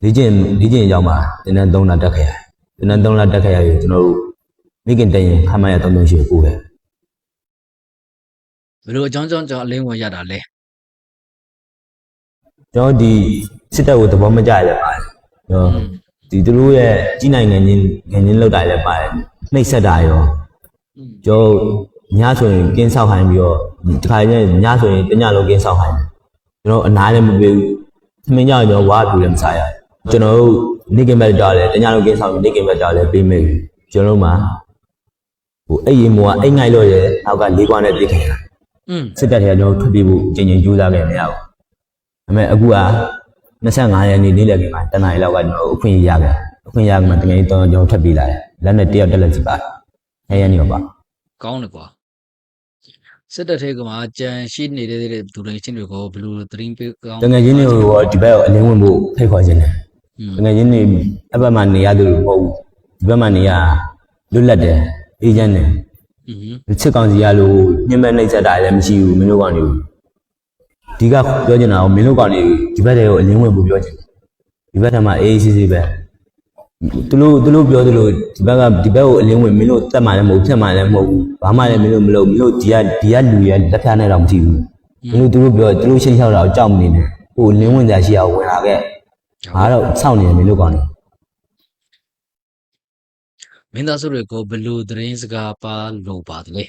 လေ့ကျင့်လေ့ကျင့်အကြောင်းမှာတင်းတန်း3လတက်ခဲ့ရတယ် တင်းတန်း3လတက်ခဲ့ရပြီးကျွန်တော်တို့မိခင်တရင်ခမရ338ပို့တယ်ဘယ်လိုအကြောင်းကြောင့်ကြောင့်အလင်းဝင်ရတာလဲကျွန်တော်ဒီစစ်တပ်ကိုသဘောမကျရလည်းပါတယ်ကျွန်တော်ဒီသူတို့ရဲ့ကြီးနိုင်ငံချင်းငင်းချင်းလောက်တာလည်းပါတယ်နှိပ်စက်တာရောอืมကျွန်တော်ညဆိုရင်ကင်းဆောက်ခိုင်းပြီးတော့ဒီခါကျရင်ညဆိုရင်တညလုံးကင်းဆောက်ခိုင်းတယ်ကျွန်တော်အနားလည်းမပေးဘူးသမင်းကြတော့ကျွန်တော်ဝါပြူလည်းမစားရဘူး ကျွန်တော်တို့နေကင်ဘက်တာလည်းတညလုံးကင်းဆောက်ပြီးနေကင်ဘက်တာလည်းပေးမယ်ကျွန်တော်တို့မှာဟိုအဲ့ရင်မောကအိမ်ငိုက်လို့ရဲ့နောက်ကလေးကွာနဲ့ပြစ်ခဲ့တာอืมစစ်တပ်ထဲကကျွန်တော်ထွက်ပြေးဖို့အချိန်ချင်းကြိုးစားခဲ့မရဘူးဒါပေမဲ့အခုက25ရက်နေ့နေ့လည်ကမှတနင်္လာရီလောက်ကကျွန်တော်အခွင့်အရေးရခဲ့အခွင့်အရေးကမှတကယ်ကြီးတော့ကျွန်တော်ထွက်ပြေးလာတယ်လက်နဲ့တယောက်တက်လက်စီပါတယ်အဲရနေပါကောင်းတယ်ကွာစစ်တပ်ထဲကမှကြံရှိနေတဲ့သူတွေချင်းတွေကိုဘယ်လိုသတရင်ပေးကောင်းတကယ်ချင်းတွေကိုရောဒီဘက်ကိုအလင်းဝင်ဖို့ဖိတ်ခေါ်ခြင်းတယ် ငယ်ချင်းနေအဘမှနေရသူမဟုတ်ဘူးဒီဘက်မှနေရလွတ်လပ်တယ်အေးချမ်းတယ်ချစ်ကောင်စီရလို့ညှင်းမဲ့နှိပ်စက်တာလည်းမရှိဘူးမင်းတို့ကောင်တွေဒီကပြောချင်တာကမင်းတို့ကောင်တွေဒီဘက်တွေကိုအလင်းဝင်ဖို့ပြောချင်တယ်ဒီဘက်ထမှာအေးစီစီပဲသူတို့သူတို့ပြောသလိုဒီဘက်ကဒီဘက်ကိုအလင်းဝင်မင်းတို့တက်မှလည်းမဟုတ်ဖြတ်မှလည်းမဟုတ်ဘူးဘာမှလည်းမင်းတို့မလုပ်မင်းတို့ဒီကဒီကလူရလက်ဖြားနဲ့တော့မရှိဘူးမင်းတို့သူတို့ပြောသူတို့ရှင်းလျှောက်တာကိုကြောက်နေတယ်ဟိုလင်းဝင်ကြရှိအောင်ဝင်လာခဲ့ ငါတော့စောင့်နေတယ်မင်းတို့ကောင်နေမင်းသားစုတွေကိုဘလို့သတင်းစကားပါလို့ပါတယ်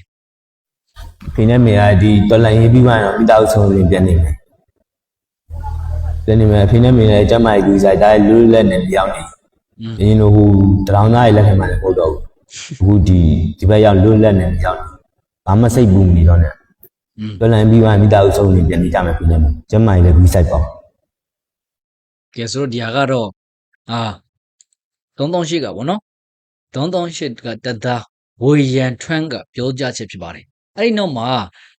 ဒီနေ့မေရဒီတော်လန်ရေးပြီးမှတော့မိသားစုတွေပြန်နေမယ်ပြန်နေမယ်အဖေနဲ့မေရကျမကြီးကူစားကြလူလက်နဲ့ပြောင်းနေအရင်လိုဟိုတရောင်းသားရဲ့လက်ခံမှာလည်းဟုတ်တော့ဘူးအခုဒီဒီဘက်ရောက်လွတ်လက်နေပြောင်းဘာမှစိတ်ဘူးမနေတော့နဲ့တော်လန်ပြီးမှမိသားစုတွေပြန်နေကြမယ်ပြန်နေမယ်ကျမကြီးလည်းကူစားပေါ့ ကဲဆိုတော့ဒီဟာကတော့အာ338ကဗောနော်338ကတသားဝေယန်ထွန်းကပြောကြချက်ဖြစ်ပါတယ်အဲ့ဒီနောက်မှာ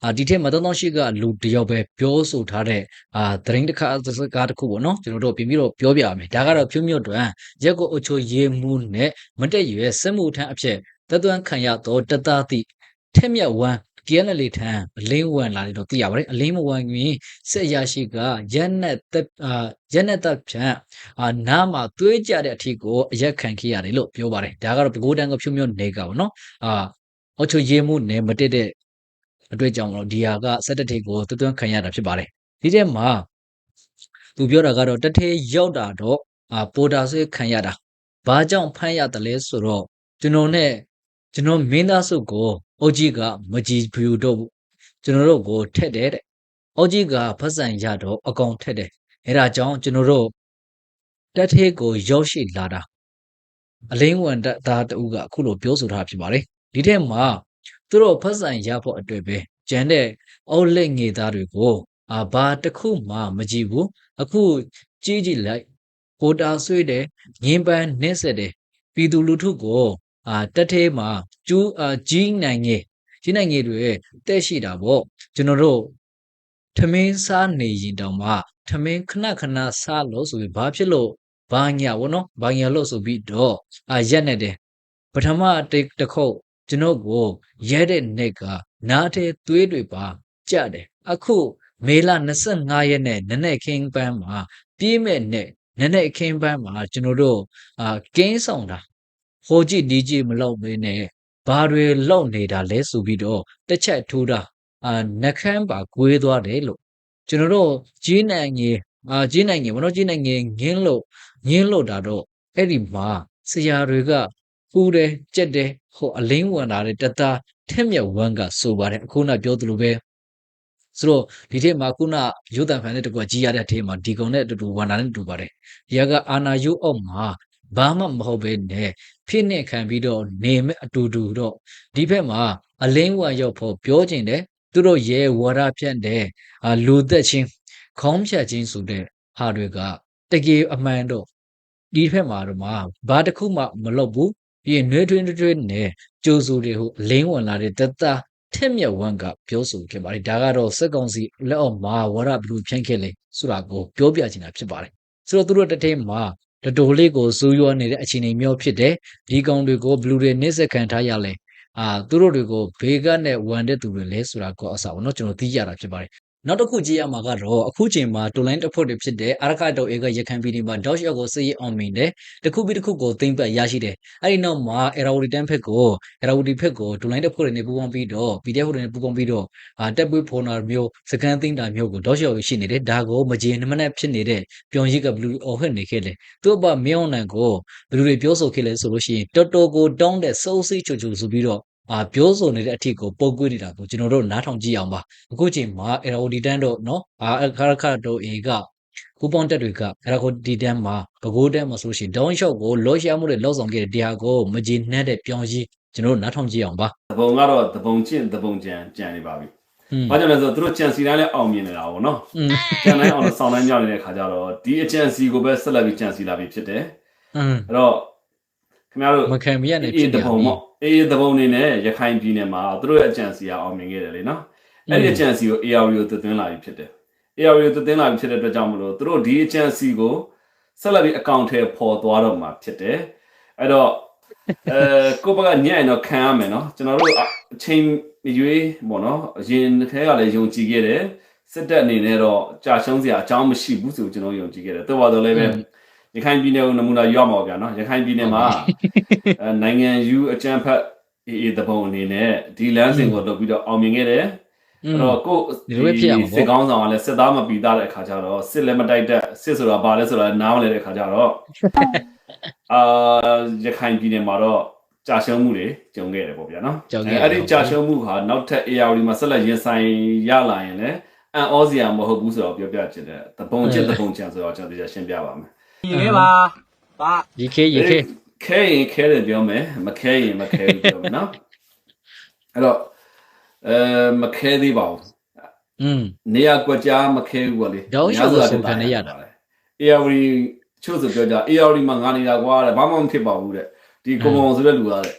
အာဒီထက်မှာ338ကလူတစ်ယောက်ပဲပြောဆိုထားတဲ့အာသတင်းတစ်ခါစကားတစ်ခုပေါ့နော်ကျွန်တော်တို့ပြင်ပြီးတော့ပြောပြရမယ်ဒါကတော့ဖြိုးမြတ်တွန်ရက်ကိုအချိုရေးမှုနဲ့မတက်ရွယ်စစ်မှုထမ်းအဖြစ်တသွမ်းခံရသောတသားသည့်ထက်မြက်ဝမ်း KNL ထံအလင်းဝင်လာတယ်တော့သိရပါတယ်အလင်းမဝင်ခင်စစ်အရာရှိကရက်နဲ့တက်အာရက်နဲ့တက်ဖြန့်အာနားမှာသွေးကြတဲ့အထီကိုအရက်ခံခဲ့ရတယ်လို့ပြောပါတယ်ဒါကတော့ပဲခူးတန်းကဖြိုးမြတ်နေကပေါ့နော်အာအချိုရေးမှုနဲ့မတက်တဲ့အတွေ့အကြုံတော့ဒီဟာကစက်တက်ထေကိုတွတ်တွန်းခံရတာဖြစ်ပါတယ်ဒီထဲမှာသူပြောတာကတော့တက်ထေရောက်တာတော့အာပိုတာဆွေးခံရတာဘာကြောင့်ဖမ်းရတယ်လဲဆိုတော့ကျွန်တော်နဲ့ကျွန်တော်မင်းသားစုကို အုတ်ကြီးကမကြည်ဘူးတော့ဘူးကျွန်တော်တို့ကိုထက်တယ်တဲ့အုတ်ကြီးကဖက်ဆန်ရတော့အကောင်ထက်တယ်အဲဒါကြောင့်ကျွန်တော်တို့တက်ထေကိုရောက်ရှိလာတာအလင်းဝန်တက်သားတူကအခုလိုပြောဆိုထားဖြစ်ပါတယ်ဒီထဲမှာသူတို့ဖက်ဆန်ရဖို့အတွက်ပဲကျန်တဲ့အုတ်လက်ငေသားတွေကိုအာဘာတစ်ခုမှမကြည့်ဘူးအခုကြည့်ကြည့်လိုက်ကိုတာဆွေးတယ်ငင်းပန်းနှင်းဆက်တယ်ပြည်သူလူထုကို အာတက်သေးမှာကျူးအာကြီးနိုင်ငယ်ကြီးနိုင်ငယ်တွေတဲ့ရှိတာပေါ့ကျွန်တော်တို့ထမင်းစားနေရင်တောင်မှထမင်းခဏခဏစားလို့ဆိုပြီးဘာဖြစ်လို့ဘာညာဗောနော်ဘာညာလို့ဆိုပြီးတော့အာရက်နေတယ်ပထမတစ်တစ်ခုတ်ကျွန်တော်ကိုရဲတဲ့နေ့ကနားထဲသွေးတွေပါကြတယ်အခုမေလ25ရက်နေ့နနေ့ခင်းပန်းမှာပြေးမဲ့နေ့နနေ့ခင်းပန်းမှာကျွန်တော်တို့အာကင်းဆောင်တာ ဟိုကြည့်ဒီကြည့်မလုပ်မင်းနဲ့ဘာတွေလောက်နေတာလဲဆိုပြီးတော့တစ်ချက်ထိုးတာအာနှကန်းပါကွေးသွားတယ်လို့ကျွန်တော်တို့ကြီးနိုင်ငယ်အာကြီးနိုင်ငယ်မနော်ကြီးနိုင်ငယ်ငင်းလို့ငင်းလို့တာတော့အဲ့ဒီမှာဆရာတွေကပူတယ်ကြက်တယ်ဟိုအလင်းဝင်လာတဲ့တသားထက်မြက်ဝမ်းကဆိုပါတယ်အခုနပြောသလိုပဲဆိုတော့ဒီထက်မှာခုနရုပ်တံဖန်တဲ့တကွာကြီးရတဲ့အထက်မှာဒီကောင်နဲ့အတူတူဝန်တာနဲ့တူပါတယ်ဒီကအာနာယုအောက်မှာ ဘာမှမဟုတ်ပဲနဲ့ဖြစ်နေခံပြီးတော့နေမဲ့အတူတူတော့ဒီဘက်မှာအလင်းဝမ်းရောက်ဖို့ပြောကျင်တယ်သူတို့ရဲဝါရဖြန့်တယ်အာလူသက်ချင်းခေါင်းဖြတ်ချင်းဆိုတဲ့ဟာတွေကတကယ်အမှန်တော့ဒီဘက်မှာတော့မှာဘာတစ်ခုမှမလုပ်ဘူးပြီးရင်နှွေးထွေးထွေးနဲ့ကြိုးစုတွေဟိုအလင်းဝင်လာတဲ့တသက်ထက်မြက်ဝမ်ကပြောဆိုခဲ့ပါတယ်ဒါကတော့စက်ကောင်စီလက်အောက်မှာဝရဘလူးဖြန့်ခဲ့လေဆိုတာကိုပြောပြချင်တာဖြစ်ပါတယ်ဆိုတော့သူတို့တစ်ထည့်မှာ တတိုလေးကိုစူးရွားနေတဲ့အခြေအနေမျိုးဖြစ်တယ်ဒီကောင်တွေကိုဘလူးတွေနှိမ့်ဆက်ခံထားရလဲအာသူတို့တွေကိုဘေးကနဲ့ဝန်တဲ့သူတွေလဲဆိုတာကိုအစားဘောနော်ကျွန်တော်သိရတာဖြစ်ပါတယ် နောက်တစ်ခုကြည့်ရမှာကတော့အခုချိန်မှာတိုလိုင်းတစ်ဖွဲ့တွေဖြစ်တဲ့အာရခတောအေကရခိုင်ပြည်နယ်မှာဒေါက်ရှော့ကိုစစ်ရေးအောင်မြင်တယ်တစ်ခုပြီးတစ်ခုကိုသိမ့်ပတ်ရရှိတယ်အဲ့ဒီနောက်မှာအေရာဝတီတန်းဖက်ကိုအေရာဝတီဖက်ကိုတိုလိုင်းတစ်ဖွဲ့တွေနဲ့ပူးပေါင်းပြီးတော့ PDF တွေနဲ့ပူးပေါင်းပြီးတော့အာတက်ပွေးဖော်နာမျိုးစကန်သိမ့်တာမျိုးကိုဒေါက်ရှော့ရှိနေတယ်ဒါကိုမကြေနမနဲ့ဖြစ်နေတဲ့ပြောင်ရည်ကဘလူးအော်ဟစ်နေခဲ့တယ်သူ့ဘမြောင်းနံကိုဘလူးတွေပြောဆိုခဲ့လဲဆိုလို့ရှိရင်တော်တော်ကိုတောင်းတဲ့စိုးစိတ်ချူချူဆိုပြီးတော့ အာပြောဆိုနေတဲ့အထစ်ကိုပုံကွေးနေတာကိုကျွန်တော်တို့နားထောင်ကြည့်အောင်ပါအခုချိန်မှာ LOD တန်းတို့နော်အာအခရခတို့အေကကူပေါင်းတက်တွေကအဲ့ဒါကိုဒီတန်းမှာဘကိုးတန်းမှာဆိုရှင် down shot ကိုလော့ရှာမှုတွေလောက်ဆောင်ခဲ့တဲ့တရားကိုမကျေနပ်တဲ့ပြောင်းကြီးကျွန်တော်တို့နားထောင်ကြည့်အောင်ပါတပုံကတော့တပုံချင်းတပုံကြံကြံနေပါပြီဘာကြောင့်လဲဆိုတော့သူတို့ကြံစီတိုင်းလည်းအောင်မြင်နေတာပေါ့နော်ကြံတိုင်းအောင်လို့ဆောင်းတိုင်းကြောက်နေတဲ့ခါကျတော့ဒီအကြံစီကိုပဲဆက်လက်ပြီးကြံစီလာပြီးဖြစ်တယ်အဲ့တော့ခင်ဗျားတို့မခံမရနေဖြစ်တယ်တပုံပေါ့ အေးတပုံနေနဲ့ရခိုင်ပြည်နယ်မှာသူတို့ရဲ့အကြံစီကအောင်မြင်ခဲ့တယ်လေနော်။အဲ့ဒီအကြံစီကို AR ကိုသွင်းလာပြီဖြစ်တယ်။ AR ကိုသွင်းလာပြီဖြစ်တဲ့အတွက်ကြောင့်မလို့သူတို့ဒီအကြံစီကိုဆက်လက်ပြီးအကောင့်ထဲပေါ်သွားတော့မှာဖြစ်တယ်။အဲ့တော့အဲကိုဘကညံ့ရင်တော့ခံရမယ်နော်ကျွန်တော်တို့အအချိန်ရွေးပေါ့နော်အရင်ခဲကလည်းယုံကြည်ခဲ့တယ်စစ်တပ်အနေနဲ့တော့ကြာရှုံးစရာအကြောင်းမရှိဘူးဆိုကျွန်တော်ယုံကြည်ခဲ့တယ်တော်ပါတော့လည်းပဲ ရခိုင်ပြည်နယ်ကိုနမူနာယူရမှာပေါ့ဗျာနော်ရခိုင်ပြည်နယ်မှာအဲနိုင်ငံယူအကြံဖတ်အေးအေးတပုံအနေနဲ့ဒီလမ်းစဉ်ကိုလုပ်ပြီးတော့အောင်မြင်ခဲ့တယ်อืအဲ့มတော့ကိုဒီလိုပဲဖြစ်ရမှာပေါ့စစ်ကောင်းဆောင်ကလည်းစစ်သားမပီသားတဲ့အခါကျတော့စစ်လည်းမတိုက်တဲ့စစ်ဆိုတာဘာလဲဆိုတာနားမလဲတဲ့အခါကျတော့အာရခိုင်ပြည်နယ်မှာတော့ကြာရှုံးမှုတွေကြုံခဲ့တယ်ပေါ့ဗျာနော်ကြုံခဲ့ရတယ်အဲ့ဒီကြာရှုံးမှုဟာနောက်ထပ် AR မှာဆက်လက်ရင်ဆိုင်ရလာရင်လည်းအန်အောစရာမဟုတ်ဘူးဆိုတော့ပြောပြချင်တယ်တပုံချစ်တပုံချင်ဆိုတော့ကျွန်တော်တရားရှင်းပြပါမယ် ရေခဲပါပါ ရေခဲရေခဲ ခဲရင်ခဲတယ်ပြောမယ်မခဲရင်မခဲဘူးပြောမယ်နော်အဲ့တော့အဲမခဲသေးပါဘူး อืม နေရာကွက်ကြားမခဲဘူးပေါ့လေ တောက်လျှောက်ဆိုခံနေရတာ AR ချို့ဆိုပြောကြ AR မှာငါနေတာကွာတဲ့ဘာမှမဖြစ်ပါဘူးတဲ့ဒီကုံကုံဆိုတဲ့လူကတဲ့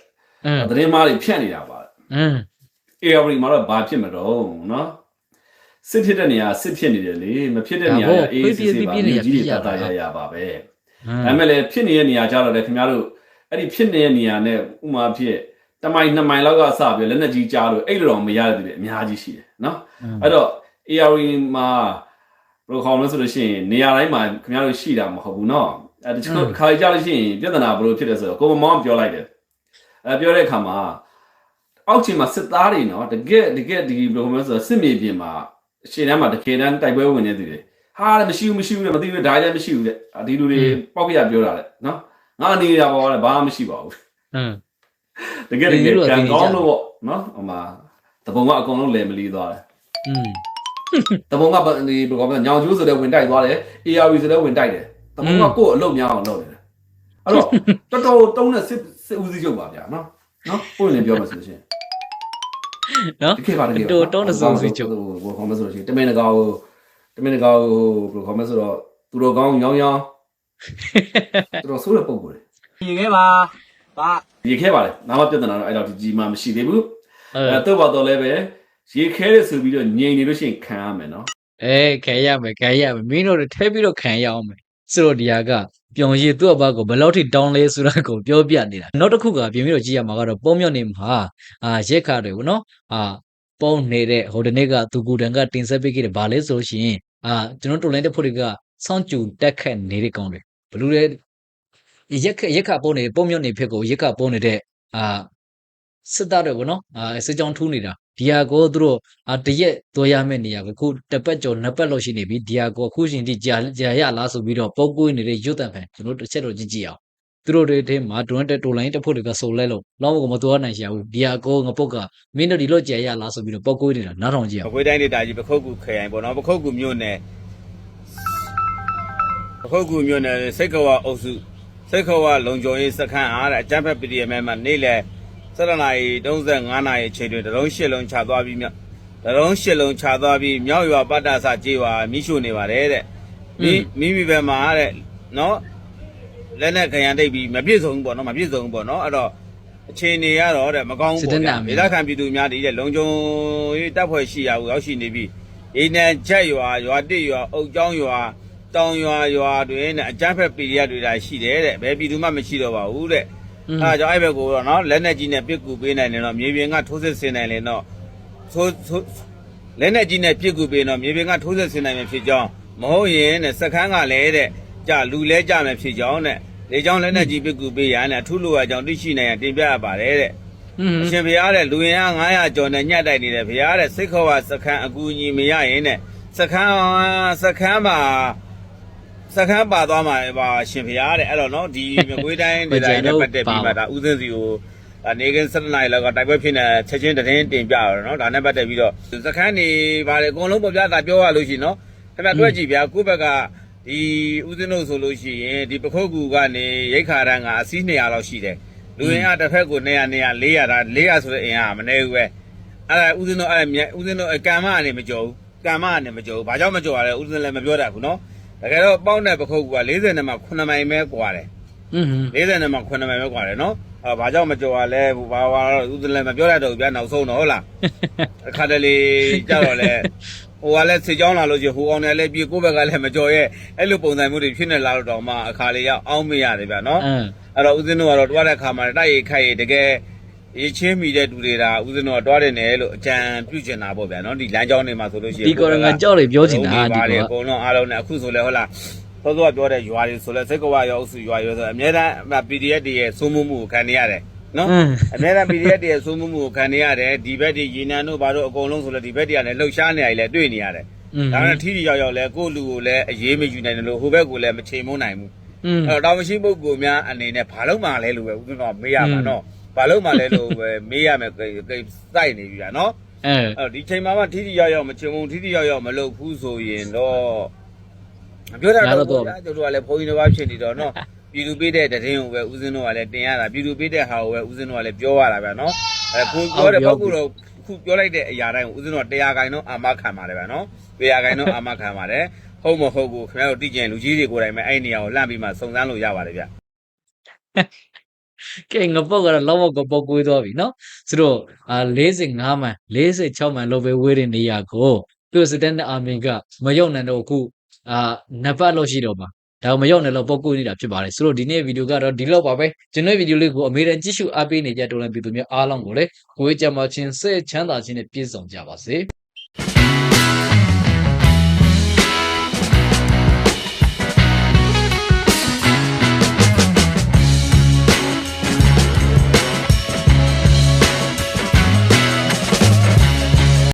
อืม သတင်းမားတွေဖြန့်နေတာပါ อืม AR မှာတော့ဘာဖြစ်မတော့နော် စစ်ဖြစ်တဲ့နေရာစစ်ဖြစ်နေတယ်လေမဖြစ်တဲ့နေရာကအေးစစ်စစ်ပါမြေကြီးတွေတတ်တာရရပါပဲဒါပေမဲ့လည်းဖြစ်နေတဲ့နေရာကြတော့လေခင်ဗျားတို့အဲ့ဒီဖြစ်နေတဲ့နေရာနဲ့ဥမာဖြစ်တမိုင်နှစ်မိုင်လောက်ကစပြီးလက်နက်ကြီးကြားလို့အဲ့လိုတော့မရတဲ့တွေအများကြီးရှိတယ်နော်အဲ့တော့ AR မှာဘယ်လိုခေါ်မလဲဆိုလို့ရှိရင်နေရာတိုင်းမှာခင်ဗျားတို့ရှိတာမဟုတ်ဘူးနော်အဲ့တချို့ခါကြလို့ရှိရင်ပြဿနာဘယ်လိုဖြစ်လဲဆိုတော့ကိုမမောင်ပြောလိုက်တယ်အဲပြောတဲ့အခါမှာအောက်ခြေမှာစစ်သားတွေနော်တကယ်တကယ်ဒီဘယ်လိုမှဆိုတော့စစ်မြေပြင်မှာ ရှေ့တန်းမှာတစ်ခေတန်းတိုက်ပွဲဝင်နေသူတွေဟာလည်းမရှိဘူးမရှိဘူးတဲ့မသိဘူးဒါလည်းမရှိဘူးတဲ့ဒီလူတွေပေါက်ပြပြောတာလေနော်ငါနေရပါတော့ဘာမှမရှိပါဘူးဟမ်တကယ်တကယ်ကံကောင်းလို့ပေါ့နော်ဟိုမှာတပုံကအကုန်လုံးလယ်မလီသွားတယ်อืมတပုံကဒီဘယ်ကောညောင်ကျိုးဆိုတဲ့ဝင်တိုက်သွားတယ် ARV ဆိုတဲ့ဝင်တိုက်တယ်တပုံကကိုယ့်အလုပ်များအောင်လုပ်တယ်အဲ့တော့တော်တော်တုံးတဲ့စစ်စစ်ဦးစီးချုပ်ပါဗျာနော်နော်ပုံရင်ပြောမှဆိုရှင် နော်တကယ်ပါတကယ်ပါတော်တော်နဲ့စုံစည်းချုပ်ဟိုဟိုခေါ်မဆိုလို့ရှိရင်တမင်တကာကိုတမင်တကာကိုဟိုဘယ်လိုခေါ်မဆိုတော့သူတို့ကောင်းညောင်းညောင်းသူတို့ဆိုးတဲ့ပုံပေါ်တယ်ရေခဲပါပါရေခဲပါလေနာမပြဿနာတော့အဲ့တော့ဒီကြီးမှမရှိသေးဘူးအဲအဲတော့ပါတော့လည်းပဲရေခဲရဆိုပြီးတော့ငြိမ်နေလို့ရှိရင်ခံရမယ်နော်အဲခံရမယ်ခံရမယ်မင်းတို့တွေထဲပြီးတော့ခံရအောင်မယ်ဆိုတော့ဒီဟာက ပြောင်ရည်သူ့အဘကိုဘယ်လောက်ထိတောင်းလဲဆိုတာကိုပြောပြနေတာနောက်တစ်ခုကပြင်ပြီးတော့ကြည့်ရမှာကတော့ပုံမြော့နေမှာအာရက်ခါတွေဗောနော်အာပုံနေတဲ့ဟိုဒီနေ့ကသူကူတန်ကတင်ဆက်ပေးခဲ့တယ်ဗာလဲဆိုလို့ရှိရင်အာကျွန်တော်တို့လိုင်းတဲ့ဖို့တွေကစောင့်ကြူတက်ခတ်နေတဲ့ကောင်တွေဘလူးတဲ့ရက်ခရက်ခပုံနေပုံမြော့နေဖြစ်ကိုရက်ခပုံနေတဲ့အာစစ်သားတွေဗောနော်အာစစ်ကြောင်းထူးနေတာ ဒီဟာကိုသူတို့အာတရက်သွားရမယ့်နေရာကခုတစ်ပတ်ကျော်နှစ်ပတ်လောက်ရှိနေပြီဒီဟာကိုအခုရှင်ဒီကြာကြာရလားဆိုပြီးတော့ပုတ်ကွေးနေတဲ့ရွတ်တန်ဖန်ကျွန်တော်တို့တစ်ချက်တော့ကြည့်ကြည့်အောင်သူတို့တွေထဲမှာဒွန်းတက်တိုလိုင်းတစ်ဖို့တွေကဆိုလဲလို့လောင်းကမတော်နိုင်ရှာဘူးဒီဟာကိုငပုတ်ကမင်းတို့ဒီလိုကြာရလားဆိုပြီးတော့ပုတ်ကွေးနေတာနားထောင်ကြည့်ပအောင်ခွေးတိုင်းဒေသကြီးပခုတ်ကူခရိုင်ပေါ့နော်ပခုတ်ကူမြို့နယ်ပခုတ်ကူမြို့နယ်စိတ်ကဝအုပ်စုစိတ်ကဝလုံခြုံရေးစခန်းအားတဲ့အကြမ်းဖက် PDM မှာနေ့လယ် 7နာရီ35နာရီအချိန်တွင်တလုံးရှစ်လုံးချသွားပြီးမြောက်တလုံးရှစ်လုံးချသွားပြီးမြောက်ရွာပတ္တဆကြေးဝါမိရှို့နေပါတယ်တဲ့မိမိမိဘက်မှာတဲ့နော်လက်နဲ့ခရံတိတ်ပြီးမပြည့်စုံဘူးပေါ့နော်မပြည့်စုံဘူးပေါ့နော်အဲ့တော့အခြေအနေကတော့တဲ့မကောင်းဘူးစစ်တပ်ပေါ့နဲ့ဗျာအမေဒေသခံပြည်သူများတွေတဲ့လုံခြုံရေးတပ်ဖွဲ့ရှိရာကိုရောက်ရှိနေပြီးရေနံချက်ရွာရွာတစ်ရွာအုတ်ကျောင်းရွာတောင်ရွာရွာတွေနဲ့အကြမ်းဖက်ပီရီယက်တွေဒါရှိတယ်တဲ့ဘယ်ပြည်သူမှမရှိတော့ပါဘူးတဲ့อืม အဲဒါကြောင့်အဲ့ဘက်ကိုတော့နော်လက်နဲ့ကြီးနဲ့ပြစ်ကူပေးနိုင်တယ်တော့မြေပြင်ကထိုးစစ်ဆင်နိုင်တယ်တော့ထိုးထိုးလက်နဲ့ကြီးနဲ့ပြစ်ကူပေးတော့မြေပြင်ကထိုးစစ်ဆင်နိုင်မယ်ဖြစ်ကြောင်းမဟုတ်ရင်တဲ့စခန်းကလည်းတဲ့ကြလူလဲကြမယ်ဖြစ်ကြောင်းတဲ့လေကြောင်းလက်နဲ့ကြီးပြစ်ကူပေးရတဲ့အထူးလိုအပ်ကြောင်းသိရှိနိုင်ရန်တင်ပြရပါတယ်တဲ့อืมအရှင်ဘုရားတဲ့လူရင်အား900ကျော်နဲ့ညှက်တိုက်နေတယ်ဘုရားတဲ့စိတ်ခေါ်ဝစခန်းအကူအညီမရရင်တဲ့စခန်းစခန်းမှာ စခန်းပါသွားမှာပါရှင်ဘုရားတဲ့အဲ့တော့နော်ဒီမြကွေးတိုင်းဒေသကြီးနဲ့ပတ်သက်ပြီးမှဒါဥစဉ်စီကိုဒါနေကင်း7နိုင်လောက်ကတိုက်ပွဲဖြစ်နေချက်ချင်းတရင်တင်ပြရတော့နော်ဒါနဲ့ပတ်သက်ပြီးတော့စခန်းနေပါတယ်အကုန်လုံးပေါ့ဗျာဒါပြောရလို့ရှိရင်နော်ခင်ဗျာတွေ့ကြည့်ဗျာကိုယ့်ဘက်ကဒီဥစဉ်တို့ဆိုလို့ရှိရင်ဒီပခုတ်ကူကနေရိတ်ခါရန်ကအစီး200လောက်ရှိတယ်လူရင်းကတစ်ဖက်ကို200 200 400ဒါ400ဆိုတဲ့အင်အားကမနေဘူးပဲအဲ့ဒါဥစဉ်တော့အဲ့မြဥစဉ်တော့ကံမကနေမကြော်ဘူးကံမကနေမကြော်ဘူးဘာကြောင့်မကြော်ရလဲဥစဉ်လည်းမပြောတတ်ဘူးနော် တကယ်တော့ပေါက်တဲ့ပခုတ်က40နဲ့မှ9မိုင်ပဲกว่าတယ် อืม 40နဲ့မှ9မိုင်ပဲกว่าတယ်နော်အဲဘာကြောင့်မကြော်ရလဲဘာဘာတော့ဥစဉ်လည်းမပြောတတ်တော့ဘူးဗျာနောက်ဆုံးတော့ဟုတ်လားအခါတလေကြတော့လေဟိုကလည်းစေချောင်းလာလို့ချင်းဟိုအောင်တယ်လည်းပြေကိုယ့်ဘက်ကလည်းမကြော်ရဲ့အဲ့လိုပုံစံမျိုးတွေဖြစ်နေလာတော့မှအခါလေးရောက်အောင်းမရတယ်ဗျာနော် အင်း အဲ့တော့ဦးဇင်းတို့ကတော့တွားတဲ့ခါမှာတိုက်ရိုက်ခိုက်ရိုက်တကယ် အေးချင်းမိတဲ့သူတွေဒါဥစဉ်တော့တွားတယ်နယ်လို့အကြံပြုချင်တာပေါ့ဗျာနော်ဒီလမ်းကြောင်းတွေမှာဆိုလို့ရှိရင်ဒီကောင်ကကြောက်တယ်ပြောချင်တာဒီကောင်ကအကုန်လုံးအားလုံးနဲ့အခုဆိုလဲဟုတ်လားသောသောပြောတဲ့ရွာတွေဆိုလဲစိတ်ကဝရောအုပ်စုရွာရောဆိုအများအား PDF တွေရဲ့စိုးမိုးမှုကိုခံနေရတယ်နော်အများအား PDF တွေရဲ့စိုးမိုးမှုကိုခံနေရတယ်ဒီဘက်တွေရေနံတို့ဘာတို့အကုန်လုံးဆိုလဲဒီဘက်တွေကလည်းလှုပ်ရှားနေရည်လဲတွေ့နေရတယ်ဒါနဲ့ထီထီရောက်ရောက်လဲကိုလူကိုလည်းအေးမယူနိုင်တယ်လို့ဟိုဘက်ကိုလည်းမချိန်မုန်းနိုင်ဘူးအဲ့တော့တော်မရှိပုဂ္ဂိုလ်များအနေနဲ့ဘာလို့မှလဲလို့ပဲဥပမာမေးရမှာနော် ဘာလို့မှလဲလို့ပဲမေးရမယ်ကိကိစိုက်နေပြီဗျာနော်အဲအဲ့တော့ဒီချိန်မှာမှထိထိရောက်ရောက်မချင်ဘူးထိထိရောက်ရောက်မလုပ်ဘူးဆိုရင်တော့ပြောတာတော့ဗျာတို့ကလည်းဘုန်းကြီးတစ်ပါးဖြစ်နေတော့နော်ပြည်သူပေးတဲ့တည်င်းကိုပဲဦးဇင်းတော်ကလည်းတင်ရတာပြည်သူပေးတဲ့ဟာကိုပဲဦးဇင်းတော်ကလည်းပြောရတာဗျာနော်အဲကိုပြောတဲ့ပုဂ္ဂိုလ်တော့ခုပြောလိုက်တဲ့အရာတိုင်းကိုဦးဇင်းတော်တရားခိုင်တော့အာမခံပါတယ်ဗျာနော်တရားခိုင်တော့အာမခံပါတယ်ဟုတ်မဟုတ်ကိုခင်ဗျားတို့သိကျင်လူကြီးတွေကိုယ်တိုင်ပဲအဲ့နေရာကိုလှမ်းပြီးမှစုံစမ်းလို့ရပါတယ်ဗျ ကဲငပုတ်ကတော့လောက်ကောပုတ်ကိုးသွားပြီနော်သူတို့45မှန်46မှန်လောက်ပဲဝေးတဲ့နေရာကိုသူစတန်အာမင်ကမယုံနိုင်တော့ခုအာနပတ်လို့ရှိတော့ပါဒါမရောက်နဲ့လို့ပုတ်ကိုနေတာဖြစ်ပါတယ်ဆိုတော့ဒီနေ့ဗီဒီယိုကတော့ဒီလောက်ပါပဲကျွန်တော်ဗီဒီယိုလေးကိုအမေရန်ကြည့်ရှုအားပေးနေကြတော်လည်းပြည်သူများအားလုံးကိုလည်းကိုယ်ကြံပါခြင်းစိတ်ချမ်းသာခြင်းနဲ့ပြည့်စုံကြပါစေ